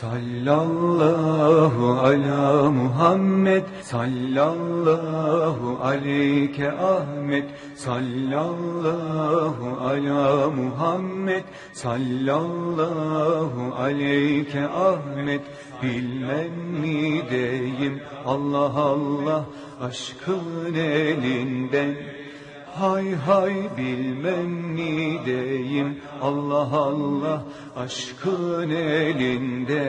Sallallahu ala Muhammed Sallallahu aleyke Ahmet Sallallahu ala Muhammed Sallallahu aleyke Ahmet. Bilmem mi deyim Allah Allah aşkın elinden Hay hay bilmem ni deyim Allah Allah aşkın elinden.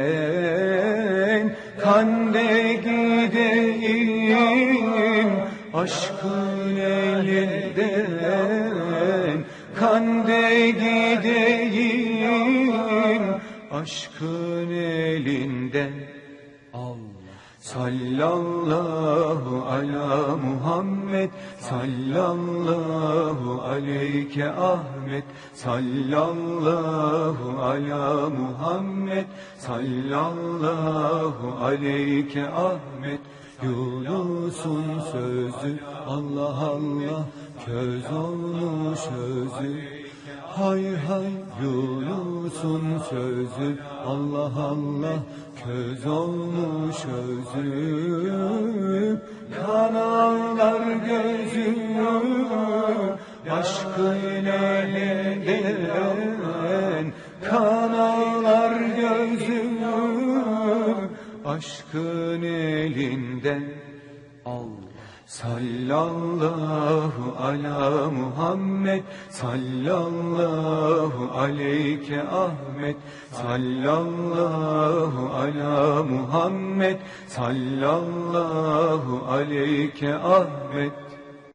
Kande gideyim aşkın elinden. Kande gideyim aşkın elinden. Allah Sallallahu ala Muhammed Sallallahu aleyke Ahmet Sallallahu ala Muhammed Sallallahu aleyke Ahmet. Yunus'un sözü Allah Allah köz olmuş özü Hay hay Yunus'un sözü Allah Allah köz olmuş özü Kanallar gözü aşkın elinden Kanallar gözü aşkın elinden Sallallahu ala Muhammed Sallallahu aleyke Ahmet. Sallallahu ala Muhammed Sallallahu aleyke Ahmet